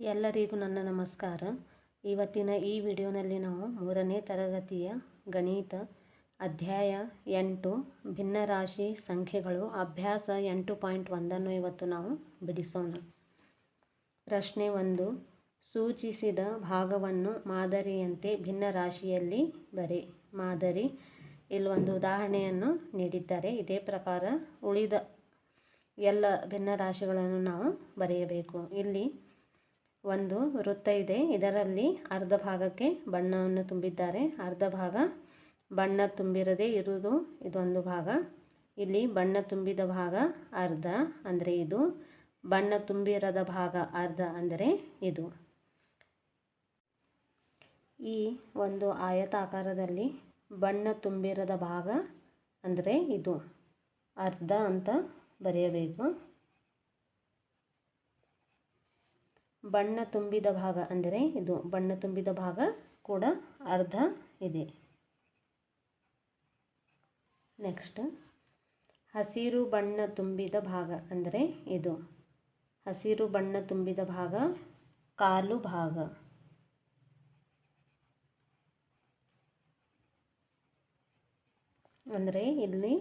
ಎಲ್ಲರಿಗೂ ನನ್ನ ನಮಸ್ಕಾರ. ಇವತ್ತಿನ ಈ ವಿಡಿಯೋನಲ್ಲಿ ನಾವು ಮೂರನೇ ತರಗತಿಯ ಗಣಿತ ಅಧ್ಯಾಯ ಎಂಟು ಭಿನ್ನರಾಶಿ ಸಂಖ್ಯೆಗಳು ಅಭ್ಯಾಸ ಎಂಟು ಪಾಯಿಂಟ್ ಒಂದನ್ನು ಇವತ್ತು ನಾವು ಬಿಡಿಸೋಣ. ಪ್ರಶ್ನೆ ಒಂದು, ಸೂಚಿಸಿದ ಭಾಗವನ್ನು ಮಾದರಿಯಂತೆ ಭಿನ್ನರಾಶಿಯಲ್ಲಿ ಬರೆ. ಮಾದರಿ ಇಲ್ಲಿ ಒಂದು ಉದಾಹರಣೆಯನ್ನು ನೀಡಿದ್ದಾರೆ ಇದೇ ಪ್ರಕಾರ ಉಳಿದ ಎಲ್ಲ ಭಿನ್ನರಾಶಿಗಳನ್ನು ನಾವು ಬರೆಯಬೇಕು. ಇಲ್ಲಿ ಒಂದು ವೃತ್ತ ಇದೆ. ಇದರಲ್ಲಿ ಅರ್ಧ ಭಾಗಕ್ಕೆ ಬಣ್ಣವನ್ನು ತುಂಬಿದ್ದಾರೆ. ಅರ್ಧ ಭಾಗ ಬಣ್ಣ ತುಂಬಿರದೇ ಇರುವುದು ಇದೊಂದು ಭಾಗ. ಇಲ್ಲಿ ಬಣ್ಣ ತುಂಬಿದ ಭಾಗ ಅರ್ಧ ಅಂದರೆ ಇದು. ಬಣ್ಣ ತುಂಬಿರದ ಭಾಗ ಅರ್ಧ ಅಂದರೆ ಇದು. ಈ ಒಂದು ಆಯತಾಕಾರದಲ್ಲಿ ಬಣ್ಣ ತುಂಬಿರದ ಭಾಗ ಅಂದರೆ ಇದು. ಅರ್ಧ ಅಂತ ಬರೆಯಬೇಕು. ಬಣ್ಣ ತುಂಬಿದ ಭಾಗ ಅಂದರೆ ಇದು ಬಣ್ಣ ತುಂಬಿದ ಭಾಗ ಕೂಡ ಅರ್ಧ ಇದೆ. ನೆಕ್ಸ್ಟ್ ಹಸಿರು ಬಣ್ಣ ತುಂಬಿದ ಭಾಗ ಅಂದರೆ ಇದು. ಹಸಿರು ಬಣ್ಣ ತುಂಬಿದ ಭಾಗ ಕಾಲು ಭಾಗ. ಅಂದರೆ ಇಲ್ಲಿ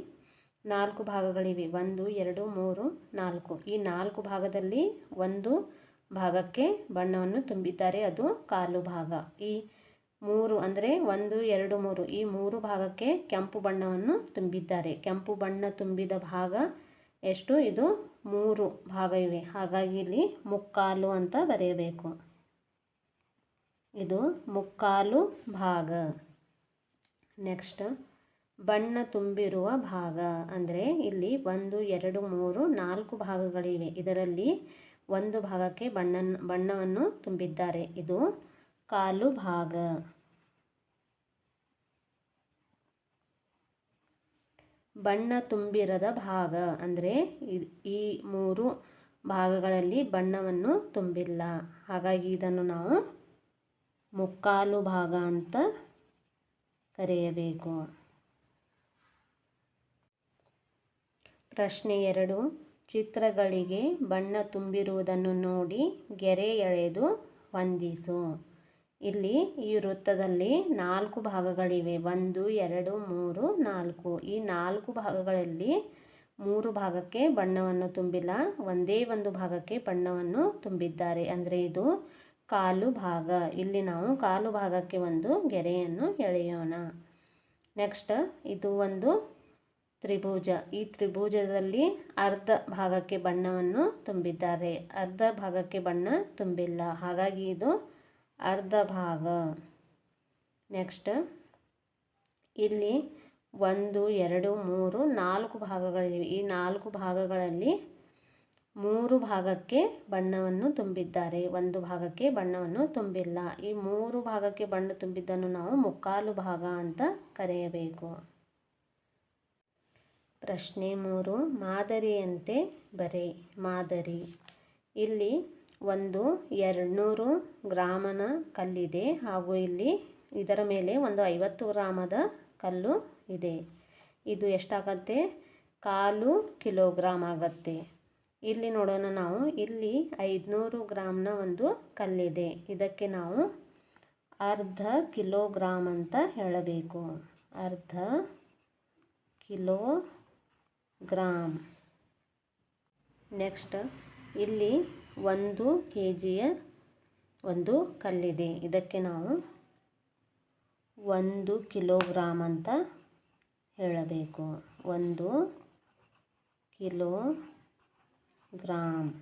ನಾಲ್ಕು ಭಾಗಗಳಿವೆ. ಒಂದು, ಎರಡು, ಮೂರು, ನಾಲ್ಕು. ಈ ನಾಲ್ಕು ಭಾಗದಲ್ಲಿ ಒಂದು ಭಾಗಕ್ಕೆ ಬಣ್ಣವನ್ನು ತುಂಬಿದ್ದಾರೆ. ಅದು ಕಾಲು ಭಾಗ. ಈ ಮೂರು ಅಂದರೆ ಒಂದು, ಎರಡು, ಮೂರು. ಈ ಮೂರು ಭಾಗಕ್ಕೆ ಕೆಂಪು ಬಣ್ಣವನ್ನು ತುಂಬಿದ್ದಾರೆ. ಕೆಂಪು ಬಣ್ಣ ತುಂಬಿದ ಭಾಗ ಎಷ್ಟು? ಇದು ಮೂರು ಭಾಗ ಇವೆ. ಹಾಗಾಗಿ ಇಲ್ಲಿ ಮುಕ್ಕಾಲು ಅಂತ ಬರೆಯಬೇಕು. ಇದು ಮುಕ್ಕಾಲು ಭಾಗ. ನೆಕ್ಸ್ಟ್, ಬಣ್ಣ ತುಂಬಿರುವ ಭಾಗ. ಅಂದರೆ ಇಲ್ಲಿ ಒಂದು, ಎರಡು, ಮೂರು, ನಾಲ್ಕು ಭಾಗಗಳಿವೆ. ಇದರಲ್ಲಿ ಒಂದು ಭಾಗಕ್ಕೆ ಬಣ್ಣ ಬಣ್ಣವನ್ನು ತುಂಬಿದ್ದಾರೆ. ಇದು ಕಾಲು ಭಾಗ. ಬಣ್ಣ ತುಂಬಿರದ ಭಾಗ ಅಂದರೆ ಈ ಮೂರು ಭಾಗಗಳಲ್ಲಿ ಬಣ್ಣವನ್ನು ತುಂಬಿಲ್ಲ. ಹಾಗಾಗಿ ಇದನ್ನು ನಾವು ಮುಕ್ಕಾಲು ಭಾಗ ಅಂತ ಕರೆಯಬೇಕು. ಪ್ರಶ್ನೆ ಎರಡು. ಚಿತ್ರಗಳಿಗೆ ಬಣ್ಣ ತುಂಬಿರುವುದನ್ನು ನೋಡಿ ಗೆರೆ ಎಳೆದು ಹೊಂದಿಸು ಇಲ್ಲಿ ಈ ವೃತ್ತದಲ್ಲಿ ನಾಲ್ಕು ಭಾಗಗಳಿವೆ. ಒಂದು, ಎರಡು, ಮೂರು, ನಾಲ್ಕು. ಈ ನಾಲ್ಕು ಭಾಗಗಳಲ್ಲಿ ಮೂರು ಭಾಗಕ್ಕೆ ಬಣ್ಣವನ್ನು ತುಂಬಿಲ್ಲ. ಒಂದೇ ಒಂದು ಭಾಗಕ್ಕೆ ಬಣ್ಣವನ್ನು ತುಂಬಿದ್ದಾರೆ. ಅಂದರೆ ಇದು ಕಾಲು ಭಾಗ. ಇಲ್ಲಿ ನಾವು ಕಾಲು ಭಾಗಕ್ಕೆ ಒಂದು ಗೆರೆಯನ್ನು ಎಳೆಯೋಣ. ನೆಕ್ಸ್ಟ್, ಇದು ಒಂದು ತ್ರಿಭುಜ. ಈ ತ್ರಿಭುಜದಲ್ಲಿ ಅರ್ಧ ಭಾಗಕ್ಕೆ ಬಣ್ಣವನ್ನು ತುಂಬಿದ್ದಾರೆ. ಅರ್ಧ ಭಾಗಕ್ಕೆ ಬಣ್ಣ ತುಂಬಿಲ್ಲ. ಹಾಗಾಗಿ ಇದು ಅರ್ಧ ಭಾಗ. ನೆಕ್ಸ್ಟ್. ಇಲ್ಲಿ ಒಂದು, ಎರಡು, ಮೂರು, ನಾಲ್ಕು ಭಾಗಗಳಿವೆ. ಈ ನಾಲ್ಕು ಭಾಗಗಳಲ್ಲಿ ಮೂರು ಭಾಗಕ್ಕೆ ಬಣ್ಣವನ್ನು ತುಂಬಿದ್ದಾರೆ. ಒಂದು ಭಾಗಕ್ಕೆ ಬಣ್ಣವನ್ನು ತುಂಬಿಲ್ಲ. ಈ ಮೂರು ಭಾಗಕ್ಕೆ ಬಣ್ಣ ತುಂಬಿದ್ದನ್ನು ನಾವು ಮುಕ್ಕಾಲು ಭಾಗ ಅಂತ ಕರೆಯಬೇಕು. ಪ್ರಶ್ನೆ ಮೂರು, ಮಾದರಿಯಂತೆ ಬರೆ, ಮಾದರಿ. ಇಲ್ಲಿ ಒಂದು ಎರಡುನೂರು ಗ್ರಾಮನ ಕಲ್ಲಿದೆ ಹಾಗೂ ಇಲ್ಲಿ ಇದರ ಮೇಲೆ ಒಂದು ಐವತ್ತು ಗ್ರಾಮದ ಕಲ್ಲು ಇದೆ. ಇದು ಎಷ್ಟಾಗತ್ತೆ? ಕಾಲು ಕಿಲೋಗ್ರಾಮ್ ಆಗತ್ತೆ. ಇಲ್ಲಿ ನೋಡೋಣ ನಾವು, ಇಲ್ಲಿ ಐದುನೂರು ಗ್ರಾಮ್ನ ಒಂದು ಕಲ್ಲಿದೆ. ಇದಕ್ಕೆ ನಾವು ಅರ್ಧ ಕಿಲೋಗ್ರಾಮ್ ಅಂತ ಹೇಳಬೇಕು. ಅರ್ಧ ಕಿಲೋ ಗ್ರಾಮ್ ನೆಕ್ಸ್ಟ್ ಇಲ್ಲಿ ಒಂದು ಕೆ ಜಿಯ ಒಂದು ಕಲ್ಲಿದೆ. ಇದಕ್ಕೆ ನಾವು ಒಂದು ಕಿಲೋಗ್ರಾಮ್ ಅಂತ ಹೇಳಬೇಕು. ಒಂದು ಕಿಲೋ ಗ್ರಾಮ್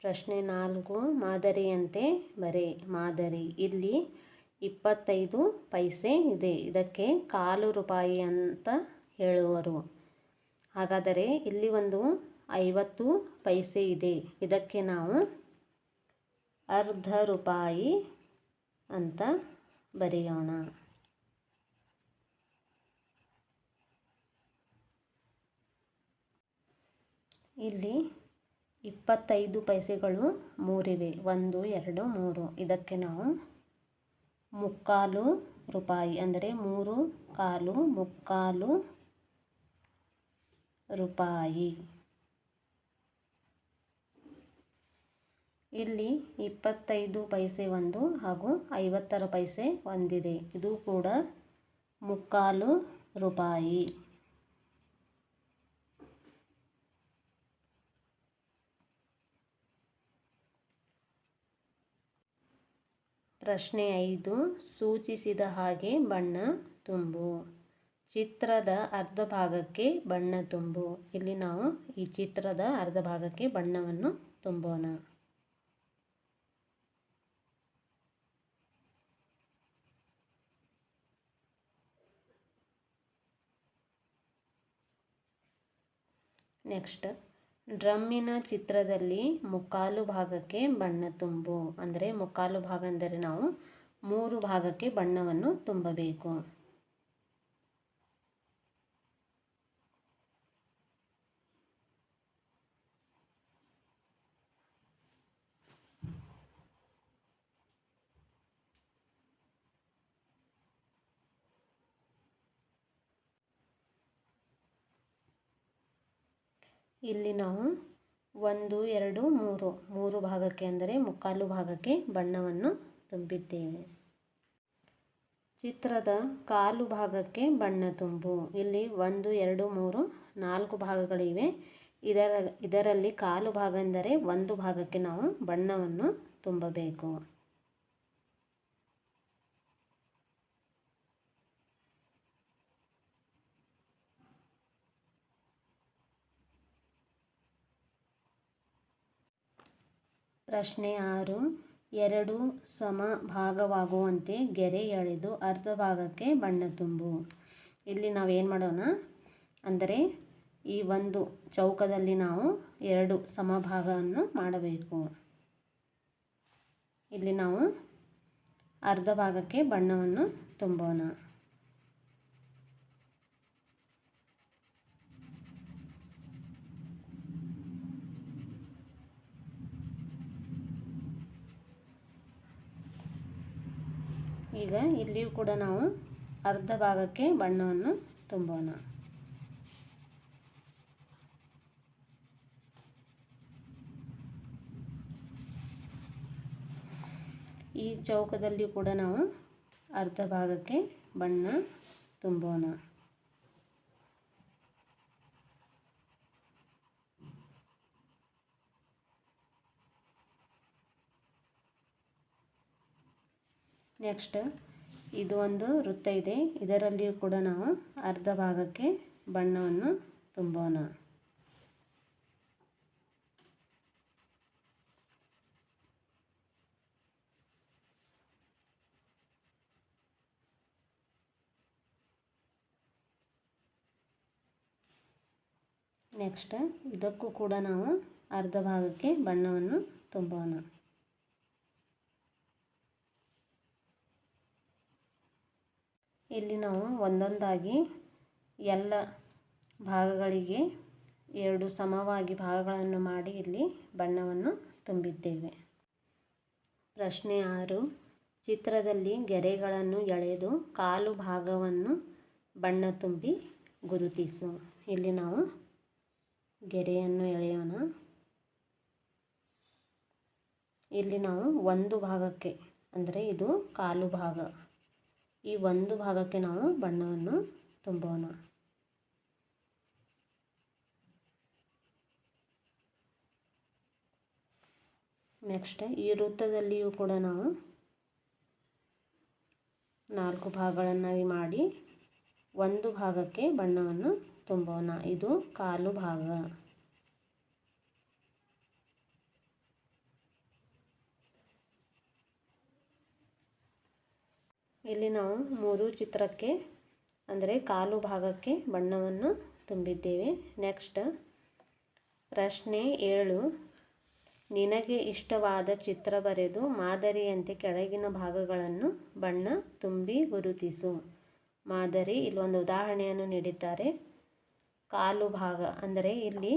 ಪ್ರಶ್ನೆ ನಾಲ್ಕು, ಮಾದರಿಯಂತೆ ಬರೆ. ಮಾದರಿ. ಇಲ್ಲಿ ಇಪ್ಪತ್ತೈದು ಪೈಸೆ ಇದೆ. ಇದಕ್ಕೆ ಕಾಲು ರೂಪಾಯಿ ಅಂತ ಹೇಳುವರು. ಹಾಗಾದರೆ ಇಲ್ಲಿ ಒಂದು ಐವತ್ತು ಪೈಸೆ ಇದೆ. ಇದಕ್ಕೆ ನಾವು ಅರ್ಧ ರೂಪಾಯಿ ಅಂತ ಬರೆಯೋಣ. ಇಲ್ಲಿ ಇಪ್ಪತ್ತೈದು ಪೈಸೆಗಳು ಮೂರಿವೆ. ಒಂದು, ಎರಡು, ಮೂರು. ಇದಕ್ಕೆ ನಾವು ಮುಕ್ಕಾಲು ರೂಪಾಯಿ ಅಂದರೆ ಮೂರು ಕಾಲು ಮುಕ್ಕಾಲು ರೂಪಾಯಿ. ಇಲ್ಲಿ ಇಪ್ಪತ್ತೈದು ಪೈಸೆ ಒಂದು ಹಾಗೂ ಐವತ್ತರ ಪೈಸೆ ಒಂದಿದೆ. ಇದು ಕೂಡ ಮುಕ್ಕಾಲು ರೂಪಾಯಿ. ಪ್ರಶ್ನೆ ಐದು, ಸೂಚಿಸಿದ ಹಾಗೆ ಬಣ್ಣ ತುಂಬು. ಚಿತ್ರದ ಅರ್ಧ ಭಾಗಕ್ಕೆ ಬಣ್ಣ ತುಂಬು. ಇಲ್ಲಿ ನಾವು ಈ ಚಿತ್ರದ ಅರ್ಧ ಭಾಗಕ್ಕೆ ಬಣ್ಣವನ್ನು ತುಂಬೋಣ. ನೆಕ್ಸ್ಟ್. ಡ್ರಮ್ಮಿನ ಚಿತ್ರದಲ್ಲಿ ಮುಕ್ಕಾಲು ಭಾಗಕ್ಕೆ ಬಣ್ಣ ತುಂಬು. ಅಂದರೆ ಮುಕ್ಕಾಲು ಭಾಗ ಅಂದರೆ ನಾವು ಮೂರು ಭಾಗಕ್ಕೆ ಬಣ್ಣವನ್ನು ತುಂಬಬೇಕು. ಇಲ್ಲಿ ನಾವು ಒಂದು, ಎರಡು, ಮೂರು ಮೂರು ಭಾಗಕ್ಕೆ ಅಂದರೆ ಮುಕ್ಕಾಲು ಭಾಗಕ್ಕೆ ಬಣ್ಣವನ್ನು ತುಂಬಿದ್ದೇವೆ. ಚಿತ್ರದ ಕಾಲು ಭಾಗಕ್ಕೆ ಬಣ್ಣ ತುಂಬು. ಇಲ್ಲಿ ಒಂದು, ಎರಡು, ಮೂರು, ನಾಲ್ಕು ಭಾಗಗಳಿವೆ. ಇದರ, ಇದರಲ್ಲಿ ಕಾಲು ಭಾಗ ಎಂದರೆ ಒಂದು ಭಾಗಕ್ಕೆ ನಾವು ಬಣ್ಣವನ್ನು ತುಂಬಬೇಕು. ಪ್ರಶ್ನೆ ಆರು. ಎರಡು ಸಮ ಭಾಗವಾಗುವಂತೆ ಗೆರೆ ಎಳೆದು ಅರ್ಧ ಭಾಗಕ್ಕೆ ಬಣ್ಣ ತುಂಬು. ಇಲ್ಲಿ ನಾವು ಏನು ಮಾಡೋಣ? ಅಂದರೆ ಈ ಒಂದು ಚೌಕದಲ್ಲಿ ನಾವು ಎರಡು ಸಮಭಾಗವನ್ನು ಮಾಡಬೇಕು. ಇಲ್ಲಿ ನಾವು ಅರ್ಧ ಭಾಗಕ್ಕೆ ಬಣ್ಣವನ್ನು ತುಂಬೋಣ. ಈಗ ಇಲ್ಲಿಯೂ ಕೂಡ ನಾವು ಅರ್ಧ ಭಾಗಕ್ಕೆ ಬಣ್ಣವನ್ನು ತುಂಬೋಣ. ಈ ಚೌಕದಲ್ಲಿಯೂ ಕೂಡ ನಾವು ಅರ್ಧ ಭಾಗಕ್ಕೆ ಬಣ್ಣ ತುಂಬೋಣ. ನೆಕ್ಸ್ಟ್ ಇದು ಒಂದು ವೃತ್ತ ಇದೆ. ಇದರಲ್ಲಿಯೂ ಕೂಡ ನಾವು ಅರ್ಧ ಭಾಗಕ್ಕೆ ಬಣ್ಣವನ್ನು ತುಂಬೋಣ. ನೆಕ್ಸ್ಟ್ ಇದಕ್ಕೂ ಕೂಡ ನಾವು ಅರ್ಧ ಭಾಗಕ್ಕೆ ಬಣ್ಣವನ್ನು ತುಂಬೋಣ. ಇಲ್ಲಿ ನಾವು ಒಂದೊಂದಾಗಿ ಎಲ್ಲ ಭಾಗಗಳಿಗೆ ಎರಡು ಸಮವಾಗಿ ಭಾಗಗಳನ್ನು ಮಾಡಿ ಇಲ್ಲಿ ಬಣ್ಣವನ್ನು ತುಂಬಿದ್ದೇವೆ. ಪ್ರಶ್ನೆ ಆರು. ಚಿತ್ರದಲ್ಲಿ ಗೆರೆಗಳನ್ನು ಎಳೆದು ಕಾಲು ಭಾಗವನ್ನು ಬಣ್ಣ ತುಂಬಿ ಗುರುತಿಸು. ಇಲ್ಲಿ ನಾವು ಗೆರೆಯನ್ನು ಎಳೆಯೋಣ. ಇಲ್ಲಿ ನಾವು ಒಂದು ಭಾಗಕ್ಕೆ, ಅಂದರೆ ಇದು ಕಾಲು ಭಾಗ. ಈ ಒಂದು ಭಾಗಕ್ಕೆ ನಾವು ಬಣ್ಣವನ್ನು ತುಂಬೋಣ. ನೆಕ್ಸ್ಟ್ ಈ ವೃತ್ತದಲ್ಲಿಯೂ ಕೂಡ ನಾವು ನಾಲ್ಕು ಭಾಗಗಳನ್ನಾಗಿ ಮಾಡಿ ಒಂದು ಭಾಗಕ್ಕೆ ಬಣ್ಣವನ್ನು ತುಂಬೋಣ. ಇದು ಕಾಲು ಭಾಗ. ಇಲ್ಲಿ ನಾವು ಮೂರು ಚಿತ್ರಕ್ಕೆ, ಅಂದರೆ ಕಾಲು ಭಾಗಕ್ಕೆ ಬಣ್ಣವನ್ನು ತುಂಬಿದ್ದೇವೆ. ನೆಕ್ಸ್ಟ್ ಪ್ರಶ್ನೆ ಏಳು. ನಿನಗೆ ಇಷ್ಟವಾದ ಚಿತ್ರ ಬರೆದು ಮಾದರಿಯಂತೆ ಕೆಳಗಿನ ಭಾಗಗಳನ್ನು ಬಣ್ಣ ತುಂಬಿ ಗುರುತಿಸು. ಮಾದರಿ ಇಲ್ಲೊಂದು ಉದಾಹರಣೆಯನ್ನು ನೀಡಿದ್ದಾರೆ. ಕಾಲು ಭಾಗ, ಅಂದರೆ ಇಲ್ಲಿ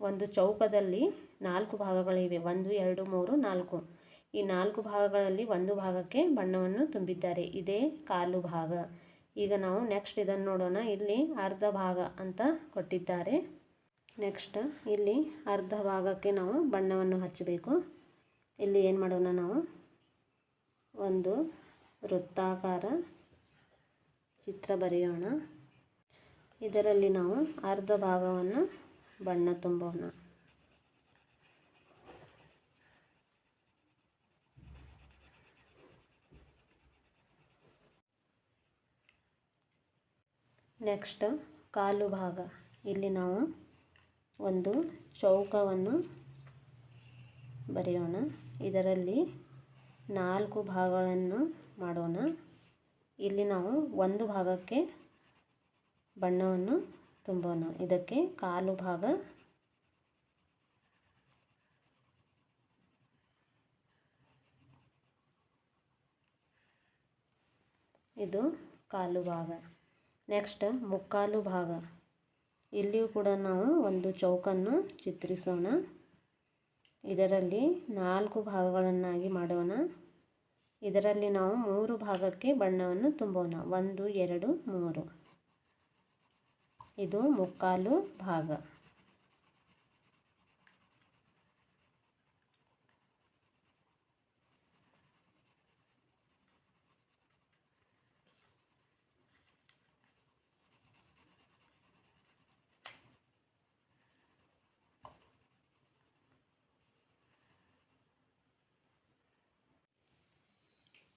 ಒಂದು ಚೌಕದಲ್ಲಿ ನಾಲ್ಕು ಭಾಗಗಳಿವೆ. ಒಂದು, ಎರಡು, ಮೂರು, ನಾಲ್ಕು. ಈ ನಾಲ್ಕು ಭಾಗಗಳಲ್ಲಿ ಒಂದು ಭಾಗಕ್ಕೆ ಬಣ್ಣವನ್ನು ತುಂಬಿದ್ದಾರೆ. ಇದೇ ಕಾಲು ಭಾಗ. ಈಗ ನಾವು ನೆಕ್ಸ್ಟ್ ಇದನ್ನು ನೋಡೋಣ. ಇಲ್ಲಿ ಅರ್ಧ ಭಾಗ ಅಂತ ಕೊಟ್ಟಿದ್ದಾರೆ. ನೆಕ್ಸ್ಟ್ ಇಲ್ಲಿ ಅರ್ಧ ಭಾಗಕ್ಕೆ ನಾವು ಬಣ್ಣವನ್ನು ಹಚ್ಚಬೇಕು. ಇಲ್ಲಿ ಏನು ಮಾಡೋಣ ನಾವು? ಒಂದು ವೃತ್ತಾಕಾರ ಚಿತ್ರ ಬರೆಯೋಣ. ಇದರಲ್ಲಿ ನಾವು ಅರ್ಧ ಭಾಗವನ್ನು ಬಣ್ಣ ತುಂಬೋಣ. ನೆಕ್ಸ್ಟ್ ಕಾಲು ಭಾಗ. ಇಲ್ಲಿ ನಾವು ಒಂದು ಚೌಕವನ್ನು ಬರೆಯೋಣ. ಇದರಲ್ಲಿ ನಾಲ್ಕು ಭಾಗಗಳನ್ನು ಮಾಡೋಣ. ಇಲ್ಲಿ ನಾವು ಒಂದು ಭಾಗಕ್ಕೆ ಬಣ್ಣವನ್ನು ತುಂಬೋಣ. ಇದಕ್ಕೆ ಕಾಲು ಭಾಗ. ಇದು ಕಾಲು ಭಾಗ. ನೆಕ್ಸ್ಟ್ ಮುಕ್ಕಾಲು ಭಾಗ. ಇಲ್ಲಿಯೂ ಕೂಡ ನಾವು ಒಂದು ಚೌಕನ್ನು ಚಿತ್ರಿಸೋಣ. ಇದರಲ್ಲಿ ನಾಲ್ಕು ಭಾಗಗಳನ್ನಾಗಿ ಮಾಡೋಣ. ಇದರಲ್ಲಿ ನಾವು ಮೂರು ಭಾಗಕ್ಕೆ ಬಣ್ಣವನ್ನು ತುಂಬೋಣ. ಒಂದು, ಎರಡು, ಮೂರು. ಇದು ಮುಕ್ಕಾಲು ಭಾಗ.